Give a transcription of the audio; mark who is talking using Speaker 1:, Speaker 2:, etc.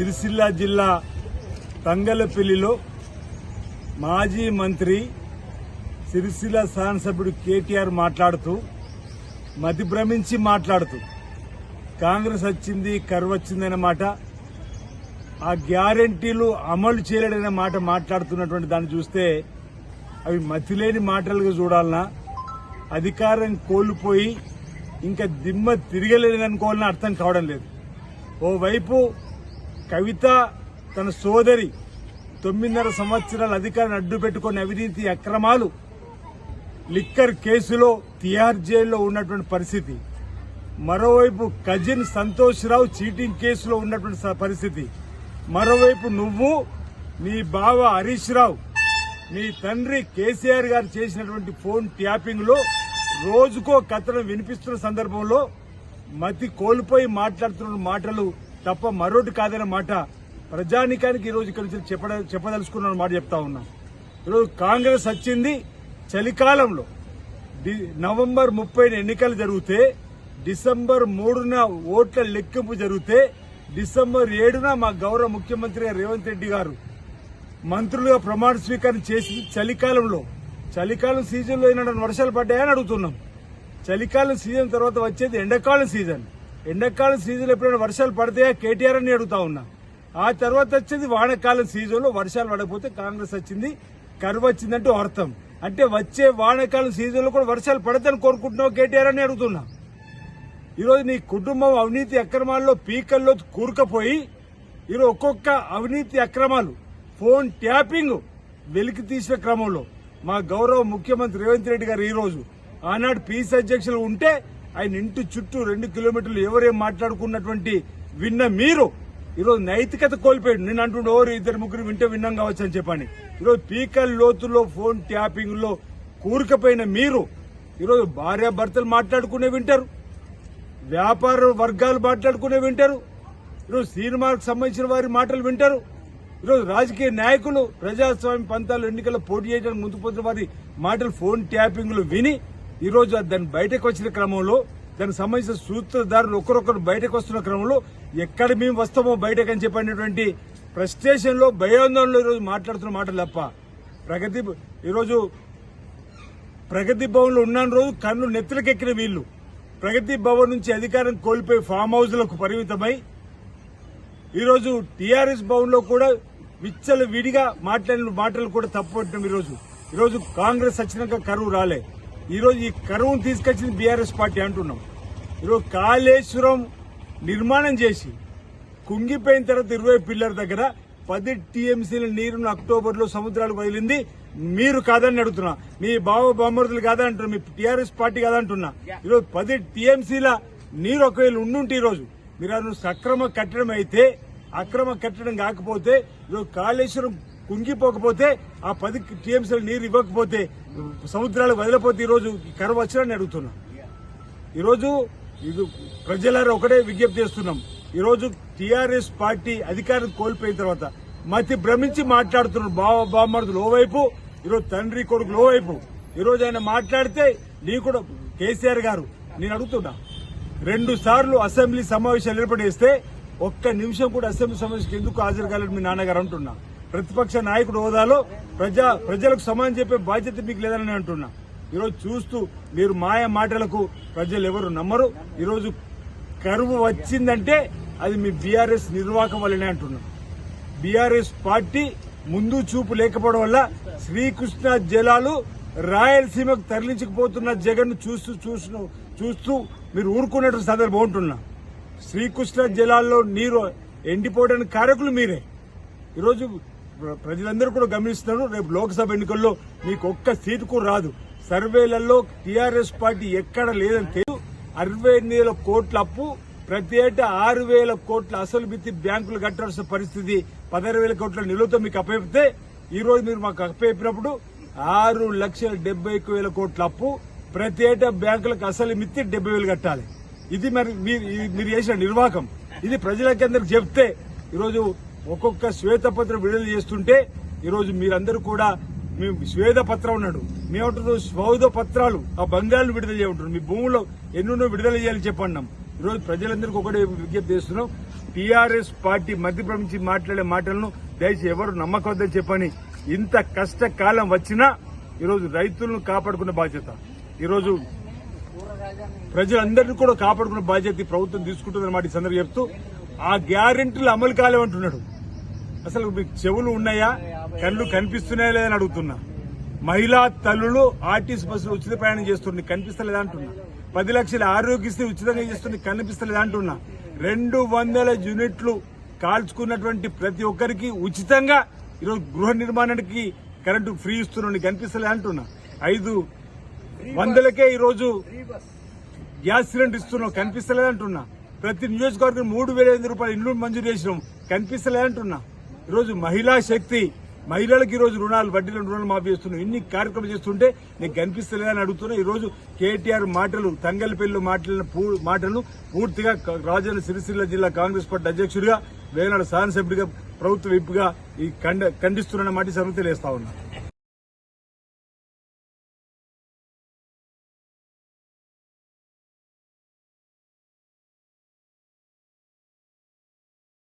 Speaker 1: సిరిసిల్ల జిల్లా తంగలపల్లిలో మాజీ మంత్రి సిరిసిల్ల శాసనసభ్యుడు కేటీఆర్ మాట్లాడుతూ మతి భ్రమించి మాట్లాడుతూ కాంగ్రెస్ వచ్చింది కరువు వచ్చిందనే మాట ఆ గ్యారంటీలు అమలు చేయలేడనే మాట మాట్లాడుతున్నటువంటి దాన్ని చూస్తే అవి మతిలేని మాటలుగా చూడాలన్నా అధికారం కోల్పోయి ఇంకా దిమ్మ తిరగలేదనుకోవాలని అర్థం కావడం లేదు. ఓవైపు కవిత తన సోదరి తొమ్మిదిన్నర సంవత్సరాల అధికారాన్ని అడ్డు పెట్టుకున్న అవినీతి అక్రమాలు లిక్కర్ కేసులో తిహార్ జైల్లో ఉన్నటువంటి పరిస్థితి మరోవైపు కజిన్ సంతోష్ రావు చీటింగ్ కేసులో ఉన్నటువంటి పరిస్థితి మరోవైపు నువ్వు నీ బావ హరీష్ రావు నీ తండ్రి కేసీఆర్ గారు చేసినటువంటి ఫోన్ ట్యాపింగ్లో రోజుకో కథను వినిపిస్తున్న సందర్భంలో మతి కోల్పోయి మాట్లాడుతున్న మాటలు తప్ప మరొకటి కాదనే మాట ప్రజానికానికి ఈ రోజు ఇక్కడ నుంచి చెప్పడ చెప్పదలుచుకున్న మాట చెప్తా ఉన్నా. ఈరోజు కాంగ్రెస్ వచ్చింది చలికాలంలో. డి- నవంబర్ ముప్పై ఎన్నికలు జరిగితే డిసెంబర్ మూడున ఓట్ల లెక్కింపు జరిగితే డిసెంబర్ ఏడున మా గౌరవ ముఖ్యమంత్రి రేవంత్ రెడ్డి గారు మంత్రులుగా ప్రమాణ స్వీకారం చేసి చలికాలంలో చలికాలం సీజన్లో ఏమైనా వర్షాలు పడ్డాయని అడుగుతున్నాం. చలికాలం సీజన్ తర్వాత వచ్చేది ఎండాకాలం సీజన్. ఎండాకాలం సీజన్ ఎప్పుడైనా వర్షాలు పడతాయా కేటీఆర్ అని అడుగుతా ఉన్నా. ఆ తర్వాత వచ్చేది వానకాలం సీజన్లో వర్షాలు పడకపోతే కాంగ్రెస్ వచ్చింది కరువు వచ్చిందంటూ అర్థం. అంటే వచ్చే వానకాలం సీజన్లో కూడా వర్షాలు పడతాయని కోరుకుంటున్నావు కేటీఆర్ అని అడుగుతున్నా. ఈరోజు నీ కుటుంబం అవినీతి అక్రమాల్లో పీకల్లో కూరుకపోయి ఈరోజు ఒక్కొక్క అవినీతి అక్రమాలు ఫోన్ ట్యాపింగ్ వెలికి తీసిన క్రమంలో. మా గౌరవ ముఖ్యమంత్రి రేవంత్ రెడ్డి గారు ఈరోజు ఆనాడు పీసీ అధ్యక్షులు ఉంటే ఆయన ఇంటి చుట్టూ రెండు కిలోమీటర్లు ఎవరేం మాట్లాడుకున్నటువంటి విన్న మీరు ఈరోజు నైతికత కోల్పోయాడు. నేను అంటుండే ఎవరు ఇద్దరు ముగ్గురు వింటే విన్నాం కావచ్చు అని చెప్పని. ఈరోజు పీకల్ లోతుల్లో ఫోన్ ట్యాపింగ్లో కూరుకపోయిన మీరు ఈరోజు భార్యాభర్తలు మాట్లాడుకునే వింటారు. వ్యాపార వర్గాలు మాట్లాడుకునే వింటారు. ఈరోజు సినిమాకు సంబంధించిన వారి మాటలు వింటారు. ఈరోజు రాజకీయ నాయకులు ప్రజాస్వామ్య పంతాలు ఎన్నికల్లో పోటీ చేయడానికి ముందుకు వారి మాటలు ఫోన్ ట్యాపింగ్లు విని ఈరోజు దాన్ని బయటకు వచ్చిన క్రమంలో దానికి సంబంధించిన సూత్రధారులు ఒకరొకరు బయటకు వస్తున్న క్రమంలో ఎక్కడ మేము వస్తామో బయటకు అని చెప్పినటువంటి ఫ్రస్ట్రేషన్లో భయాందోళనలో ఈరోజు మాట్లాడుతున్న మాటలు తప్ప. ప్రగతి ఈరోజు ప్రగతి భవన్లో ఉన్న రోజు కన్ను నెత్తులకెక్కిన వీళ్ళు. ప్రగతి భవన్ నుంచి అధికారం కోల్పోయి ఫామ్ హౌస్లకు పరిమితమై ఈరోజు టీఆర్ఎస్ భవన్లో కూడా విచ్చలు విడిగా మాట్లాడిన మాటలు కూడా తప్పట్టడం ఈరోజు ఈరోజు కాంగ్రెస్ వచ్చినాక కరువు రాలే. ఈరోజు ఈ కరువును తీసుకొచ్చింది బీఆర్ఎస్ పార్టీ అంటున్నాం. ఈరోజు కాళేశ్వరం నిర్మాణం చేసి కుంగిపోయిన తర్వాత ఇరవై పిల్లర్ దగ్గర పది టీఎంసీల నీరును అక్టోబర్లో సముద్రాలకు వదిలింది. మీరు కాదని అడుగుతున్నా. మీ బావ బామ్మరుదులు కాదంటున్నా. మీ టీఆర్ఎస్ పార్టీ కాదంటున్నా. ఈరోజు పది టీఎంసీల నీరు ఒకవేళ ఉండుంటే ఈరోజు మీరు అది సక్రమ కట్టడం అయితే అక్రమ కట్టడం కాకపోతే ఈరోజు కాళేశ్వరం కుంగిపోకపోతే ఆ పది టీఎంసీల నీరు ఇవ్వకపోతే సముద్రాలు వదిలిపోతే ఈరోజు ఈ కరువు వచ్చినని అడుగుతున్నా. ఈరోజు ఇది ప్రజలారా ఒకటే విజ్ఞప్తి చేస్తున్నాం. ఈరోజు టీఆర్ఎస్ పార్టీ అధికారం కోల్పోయిన తర్వాత మతి భ్రమించి మాట్లాడుతున్నారు బావ బామ్మర్దులు ఓవైపు ఈరోజు తండ్రి కొడుకులు ఓవైపు. ఈరోజు ఆయన మాట్లాడితే నీ కూడా కేసీఆర్ గారు నేను అడుగుతున్నా. రెండు సార్లు అసెంబ్లీ సమావేశాలు ఏర్పడేస్తే ఒక్క నిమిషం కూడా అసెంబ్లీ సమావేశం ఎందుకు హాజరు కాలేదు మీ నాన్నగారు అంటున్నా. ప్రతిపక్ష నాయకుడు హోదాలో ప్రజా ప్రజలకు సమానం చెప్పే బాధ్యత మీకు లేదని నేను అంటున్నా. ఈరోజు చూస్తూ మీరు మాయ మాటలకు ప్రజలు ఎవరు నమ్మరు. ఈరోజు కరువు వచ్చిందంటే అది మీ బీఆర్ఎస్ నిర్వాహకం వల్లనే అంటున్నా. బీఆర్ఎస్ పార్టీ ముందు చూపు లేకపోవడం వల్ల శ్రీకృష్ణ జలాలు రాయలసీమకు తరలించకపోతున్న జగన్ చూస్తూ చూస్తూ చూస్తూ మీరు ఊరుకున్నట్టు సందర్భం ఉంటున్నా. శ్రీకృష్ణ జలాల్లో నీరు ఎండిపోవడానికి కారకులు మీరే. ఈరోజు ప్రజలందరూ కూడా గమనిస్తున్నారు. రేపు లోక్సభ ఎన్నికల్లో మీకు ఒక్క సీటు కూడా రాదు. సర్వేలలో టీఆర్ఎస్ పార్టీ ఎక్కడ లేదని తెలియదు అరవై వేల కోట్ల అప్పు ప్రతి ఏటా ఆరు వేల కోట్ల అసలు మిత్తి బ్యాంకులు కట్టాల్సిన పరిస్థితి పదహారు వేల కోట్ల నిలువతో మీకు అప్పయితే ఈ రోజు మీరు మాకు అప్పయినప్పుడు ఆరు లక్షల డెబ్బై ఒక్క వేల కోట్ల అప్పు ప్రతి ఏటా బ్యాంకులకు అసలు మిత్తి డెబ్బై వేలు కట్టాలి. ఇది మరి మీరు ఇది మీరు చేసిన నిర్వాహకం ఇది ప్రజలకి అందరికి చెప్తే ఈరోజు ఒక్కొక్క శ్వేతపత్రం విడుదల చేస్తుంటే ఈరోజు మీరందరూ కూడా మేము శ్వేత పత్రం ఉన్నాడు మేమంటున్నాం స్వౌద పత్రాలు ఆ బంగాళను విడుదల చేయమంటున్నాం మీ భూములో ఎన్నెన్నో విడుదల చేయాలని చెప్పన్నాం ఈరోజు ప్రజలందరికీ ఒకటే విజ్ఞప్తి చేస్తున్నాం. టీఆర్ఎస్ పార్టీ మధ్యప్రమించి మాట్లాడే మాటలను దయచేసి ఎవరు నమ్మకొద్దని చెప్పని ఇంత కష్టకాలం వచ్చినా ఈరోజు రైతులను కాపాడుకున్న బాధ్యత. ఈరోజు ప్రజలందరినీ కూడా కాపాడుకున్న బాధ్యత ప్రభుత్వం తీసుకుంటుందన్నమాట ఈ సందర్భం చెప్తూ ఆ గ్యారెంటీలు అమలు కాలేమంటున్నాడు అసలు మీకు చెవులు ఉన్నాయా? కళ్ళు కనిపిస్తున్నాయా లేదని అడుగుతున్నా. మహిళా తల్లులు ఆర్టీసీ బస్సులు ఉచిత ప్రయాణం చేస్తుంది కనిపిస్తలేదా అంటున్నా. పది లక్షల ఆరోగ్యశ్రీ ఉచితంగా చేస్తుంది కనిపిస్తలేదా అంటున్నా. రెండు వందల యూనిట్లు కాల్చుకున్నటువంటి ప్రతి ఒక్కరికి ఉచితంగా ఈరోజు గృహ నిర్మాణానికి కరెంటు ఫ్రీ ఇస్తున్నాడు కనిపిస్తలే అంటున్నా. ఐదు వందలకే ఈరోజు గ్యాస్ సిలిండర్ ఇస్తున్నాం. కనిపిస్తలేదంటున్నా ప్రతి నియోజకవర్గం మూడు వేల ఐదు రూపాయలు ఇండ్లు మంజూరు చేసినాం. కనిపిస్తలేదంటున్నా ఈరోజు మహిళా శక్తి మహిళలకు ఈరోజు రుణాలు వడ్డీలను రుణాలు మాఫీ చేస్తున్నాం ఇన్ని కార్యక్రమాలు చేస్తుంటే నీకు కనిపిస్తలేదని అడుగుతున్నా. ఈరోజు కేటీఆర్ మాటలు తంగలపల్లి మాటల మాటలను పూర్తిగా రాజన్న సిరిసిల్ల జిల్లా కాంగ్రెస్ పార్టీ అధ్యక్షుడిగా వేనాడు శాసనసభ్యుడిగా ప్రభుత్వ విప్పుగా ఈ ఖండ ఖండిస్తున్న మాట సర్వ తెలియస్తా ఉన్నా.